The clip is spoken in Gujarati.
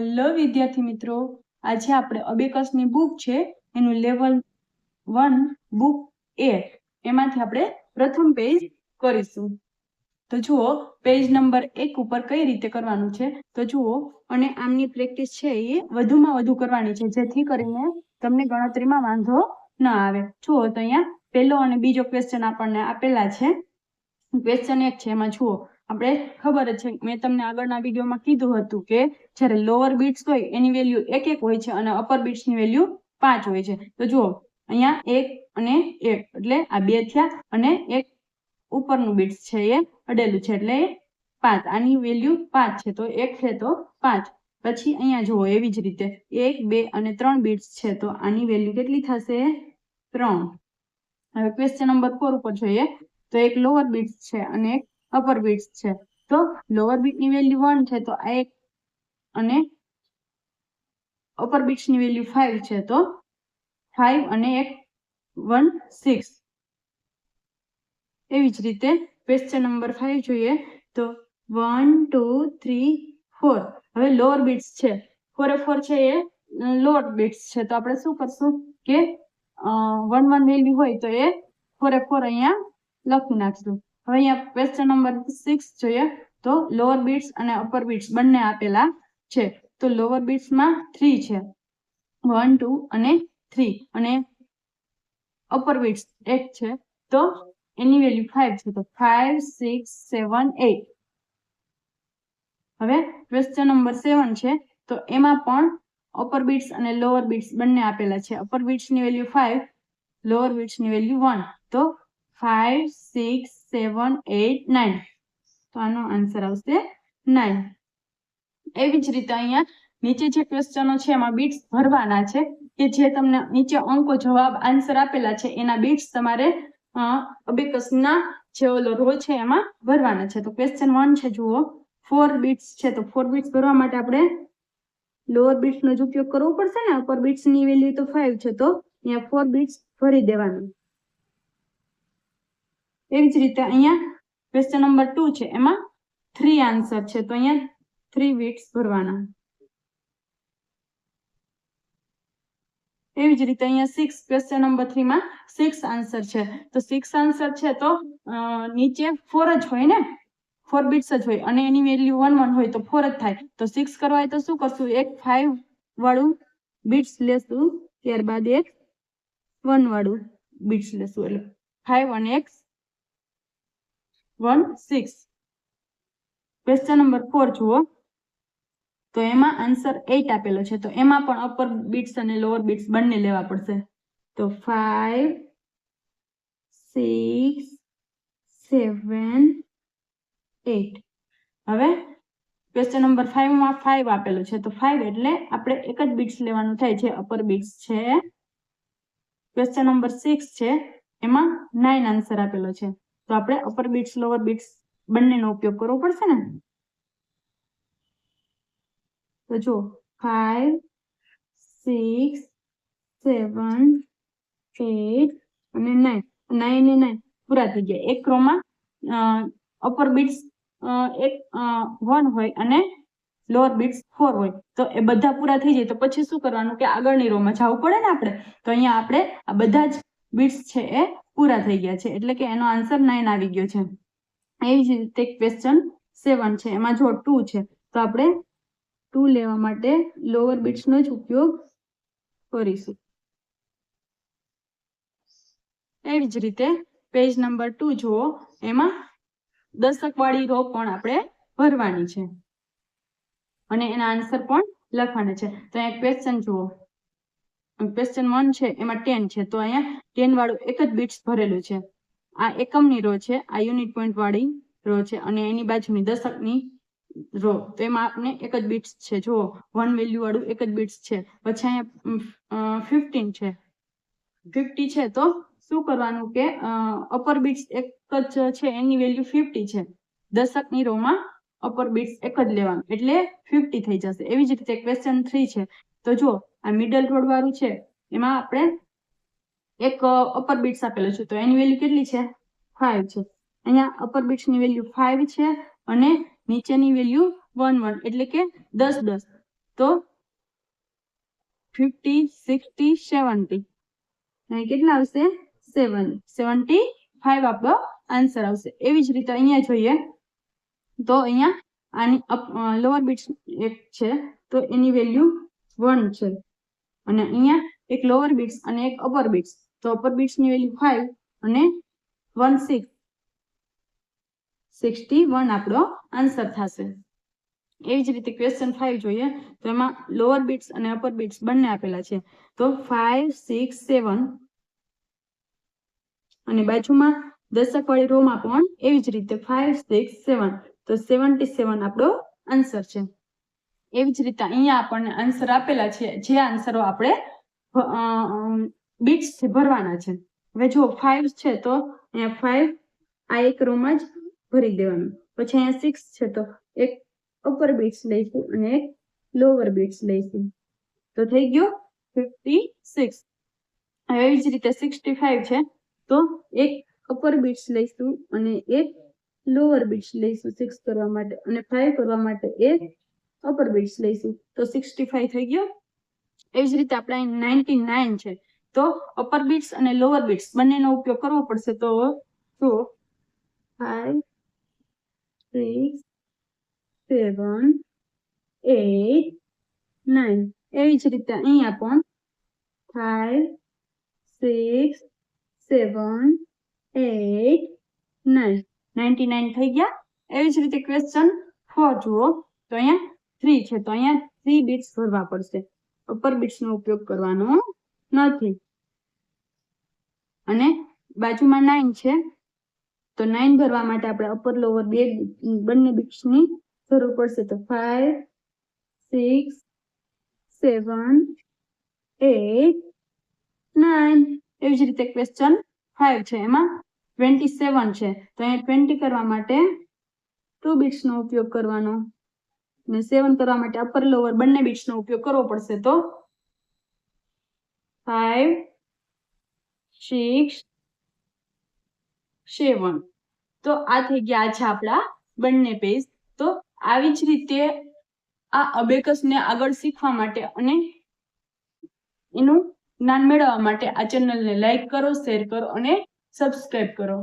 હેલો વિદ્યાર્થી મિત્રો, આજે આપણે અબેકસની બુક છે, એનું લેવલ વન બુક એ. એમાંથી આપણે પ્રથમ પેજ કરીશું. તો જુઓ, પેજ નંબર એક ઉપર કઈ રીતે કરવાનું છે? તો જુઓ, અને આમની પ્રેક્ટિસ છે એ વધુમાં વધુ કરવાની છે, જેથી કરીને તમને ગણતરીમાં વાંધો ન આવે. જુઓ, તો અહીંયા પહેલો અને બીજો ક્વેશ્ચન આપણને આપેલા છે. ક્વેશ્ચન એક છે, એમાં જુઓ. આપણે ખબર જ છે. મેં તમને આગળના વિડીયોમાં કીધું હતું કે જ્યારે લોઅર બીટ્સ હોય, એની વેલ્યુ એક એક હોય છે અને અપર બીટ્સની વેલ્યુ પાંચ હોય છે. તો જુઓ, અહીંયા એક અને એક, એટલે આ બે થયા અને એક ઉપરનું બીટ્સ છે એ અડેલું છે, એટલે પાંચ. આની વેલ્યુ પાંચ છે, તો એક છે તો પાંચ. પછી અહીંયા જુઓ, એવી જ રીતે એક, બે અને ત્રણ બીટ્સ છે, તો આની વેલ્યુ કેટલી થશે? ત્રણ. હવે ક્વેશ્ચન નંબર ફોર ઉપર જોઈએ. તો એક લોઅર બીટ્સ છે અને એક અપર બીટ્સ છે. તો લોઅર બીટની વેલ્યુ વન છે, તો આ એક અને અપર બીટ્સની વેલ્યુ ફાઈવ છે, તો ફાઈવ અને એક વન સિક્સ એવી જ રીતે ક્વેશ્ચન નંબર ફાઈવ જોઈએ, તો વન ટુ થ્રી ફોર હવે લોઅર બીટ્સ છે. ફોર ફોર છે, એ લોઅર બીટ્સ છે. તો આપણે શું કરશું કે વન વન વેલ્યુ હોય તો એ ફોર ફોર અહીંયા લખી નાખશું. હવે અહીંયા ક્વેશ્ચન નંબર સિક્સ જોઈએ. તો લોઅર બીટ્સ અને અપર બીટ્સ બંને આપેલા છે. તો લોઅર બીટ્સમાં થ્રી છે. વન ટુ અને થ્રી અને અપર બીટ્સ એક છે. તો એની વેલ્યુ ફાઈવ છે. તો ફાઈવ સિક્સ સેવન એટ હવે ક્વેશ્ચન નંબર સેવન છે. તો એમાં પણ અપર બીટ્સ અને લોઅર બીટ્સ બંને આપેલા છે. અપર બીટ્સની વેલ્યુ ફાઈવ લોઅર બીટ્સની વેલ્યુ વન તો five six seven eight nine તો આનો આન્સર આવશે નાઇન એવી જ રીતે અહીંયા નીચે જે ક્વેશ્ચનો છે, એમાં બીટ્સ ભરવાના છે કે જે તમને નીચે અંકો જવાબ આન્સર આપેલા છે, એના બીટ્સ તમારે અબેકસના જે ઓલો રો છે એમાં ભરવાના છે. તો ક્વેશ્ચન વન છે, જુઓ. ફોર બીટ્સ છે, તો ફોર બીટ્સ ભરવા માટે આપણે લોઅર બીટ્સનો જ ઉપયોગ કરવો પડશે ને? અપર બીટ્સની વેલ્યુ તો ફાઈવ છે, તો અહીંયા ફોર બીટ્સ ભરી દેવાનું. એવી જ રીતે અહીંયા ક્વેશ્ચન નંબર ટુ છે. એમાં થ્રી આન્સર છે. તો અહીંયા થ્રી વીટ્સ ભરવાના. એવી જ રીતે અહીંયા સિક્સ ક્વેશ્ચન નંબર થ્રીમાં સિક્સ આન્સર છે. તો સિક્સ આન્સર છે તો નીચે ફોર જ હોય ને? ફોર બીટ્સ જ હોય. અને એની વેલ્યુ વન વન હોય તો ફોર જ થાય. તો સિક્સ કરવા હોય તો શું કરશું? એક ફાઈવ વાળું બીટ્સ લેશું. ત્યારબાદ એક વન વાળું બીટ્સ લેશું. એટલે ફાઈવ અને X one, six. Question number four જુઓ. તો એમાં આન્સર એટ આપેલો છે. તો એમાં પણ અપર બીટ્સ અને લોઅર બીટ્સ બંને લેવા પડશે. તો ફાઈવ સિક્સ સેવન એટ હવે ક્વેશ્ચન નંબર ફાઈવમાં ફાઈવ આપેલું છે. તો ફાઈવ એટલે આપણે એક જ બીટ્સ લેવાનું થાય છે. અપર બીટ્સ છે. ક્વેશ્ચન નંબર સિક્સ છે. એમાં નાઇન આન્સર આપેલો છે. તો આપણે અપર બીટ્સ લોઅર બીટ્સ બંનેનો ઉપયોગ કરવો પડશે ને? તો જો ફાઈવ સિક્સ સેવન એટ અને નાઇન નાઇન એ નાઇન પૂરા થઈ ગયા. એક ક્રોમાં અપર બીટ્સ એક વન હોય અને લોઅર બીટ્સ ફોર હોય. તો એ બધા પૂરા થઈ જાય. તો પછી શું કરવાનું? કે આગળની રોમાં જવું પડે ને આપણે? તો અહીંયા આપણે આ બધા જ બીટ્સ છે એ પૂરા થઈ ગયા છે. એટલે કે એનો આન્સર નાઇન આવી ગયો છે. એવી જ રીતે ક્વેશ્ચન સેવન છે. એમાં જો ટુ છે, તો આપણે ટુ લેવા માટે લોઅર બીટ્સનો જ ઉપયોગ કરીશું. એવી જ રીતે પેજ નંબર ટુ જુઓ, એમાં દશક વાળી રો પણ આપણે ભરવાની છે. અને એના આન્સર પણ લખવાના છે. તો અહીંયા ક્વેશ્ચન જુઓ. ક્વેશ્ચન વન છે, એમાં ટેન છે. તો અહીંયા ટેન વાળું એક જ બીટ્સ ભરેલું છે. આ એકમની રો છે, આ યુનિટ પોઈન્ટ વાળી રો છે અને એની બાજુની દશકની રો તો એમાં આપણે એક જ બીટ્સ છે. જુઓ વન વેલ્યુ વાળું એક જ બીટ્સ છે. પછી અહીંયા ફિફ્ટીન છે. ફિફ્ટી છે તો શું કરવાનું કે અપર બીટ્સ એક જ છે, એની વેલ્યુ ફિફ્ટી છે. દશકની રોમાં અપર બીટ્સ એક જ લેવાનું. એટલે ફિફ્ટી થઈ જશે. એવી જ રીતે ક્વેશ્ચન થ્રી છે. તો જો, આ મિડલ રોડ વાળું છે, એમાં આપણે એક અપર બીટ્સ આપેલો છે. તો એની વેલ્યુ કેટલી છે? ફાઈવ છે. અહીંયા અપર બીટ્સની વેલ્યુ ફાઈવ છે અને નીચેની વેલ્યુ વન વન એટલે કે દસ દસ. તો ફિફ્ટી સિક્સટી સેવન્ટી કેટલા આવશે? સેવન સેવન્ટી ફાઈવ આપણો આન્સર આવશે. એવી જ રીતે અહીંયા જોઈએ, તો અહીંયા આની લોઅર બીટ્સ એક છે, તો એની વેલ્યુ વન છે. અને અહીંયા એક લોઅર બિટ્સ અને એક અપર બિટ્સ તો અપર બીટ્સની વેલ્યુ ફાઈવ અને વન સિક્સ સિક્સટી વન આપણો આન્સર થશે. એવી જ રીતે ક્વેશ્ચન ફાઈવ જોઈએ, તો એમાં લોઅર બિટ્સ અને અપર બિટ્સ બંને આપેલા છે. તો ફાઈવ સિક્સ સેવન અને બાજુમાં દશક વાળી રોમાં પણ એવી જ રીતે ફાઈવ સિક્સ સેવન તો સેવન્ટી સેવન આપણો આન્સર છે. એવી જ રીતે અહીંયા આપણને આન્સર આપેલા છે. જે આન્સરો આપણે બીટ્સથી ભરવાના છે. હવે જો ફાઈવ છે તો અહીંયા ફાઈવ આ એક રોમાં જ ભરી દેવાનું. પછી અહીંયા સિક્સ છે તો એક અપર બીટ્સ લઈશું અને એક લોઅર બીટ્સ લઈશું. તો થઈ ગયો ફિફ્ટી સિક્સ એવી જ રીતે સિક્સટી ફાઈવ છે તો એક અપર બીટ્સ લઈશું અને એક લોઅર બીટ્સ લઈશું સિક્સ કરવા માટે અને ફાઈવ કરવા માટે એક અપર બીટ્સ લઈશું. તો સિક્સટી ફાઈવ થઈ ગયો. એવી જ રીતે આપણે નાઇન્ટી નાઇન છે. તો અપર બીટ્સ અને લોઅર બીટ્સ બંનેનો ઉપયોગ કરવો પડશે. તો તો five six seven eight nine એવી જ રીતે અહીંયા પણ five six seven eight nine ninety nine થઈ ગયા. એવી જ રીતે ક્વેશ્ચન ફોર જુઓ. તો અહીંયા થ્રી છે, તો અહીંયા થ્રી બીટ્સ ભરવા પડશે. અપર બીટ્સનો ઉપયોગ કરવાનો નથી. અને બાજુમાં નાઇન છે, તો નાઇન ભરવા માટે આપણે અપર લોવર બે બંને બીટ્સની જરૂર પડશે. તો five six seven eight nine એવી જ રીતે ક્વેશ્ચન ફાઈવ છે. એમાં ટ્વેન્ટી સેવન છે. તો અહીંયા ટ્વેન્ટી કરવા માટે ટુ બીટ્સનો ઉપયોગ કરવાનો અને સેવન કરવા માટે અપર લોઅર બંને બીટ્સનો ઉપયોગ કરવો પડશે તો ફાઈવ સિક્સ સેવન તો આ થઈ ગયા છે આપણા બંને પેજ તો આવી જ રીતે આ અબેકસને આગળ શીખવા માટે અને એનું જ્ઞાન મેળવવા માટે આ ચેનલને લાઈક કરો શેર કરો અને સબસ્ક્રાઇબ કરો.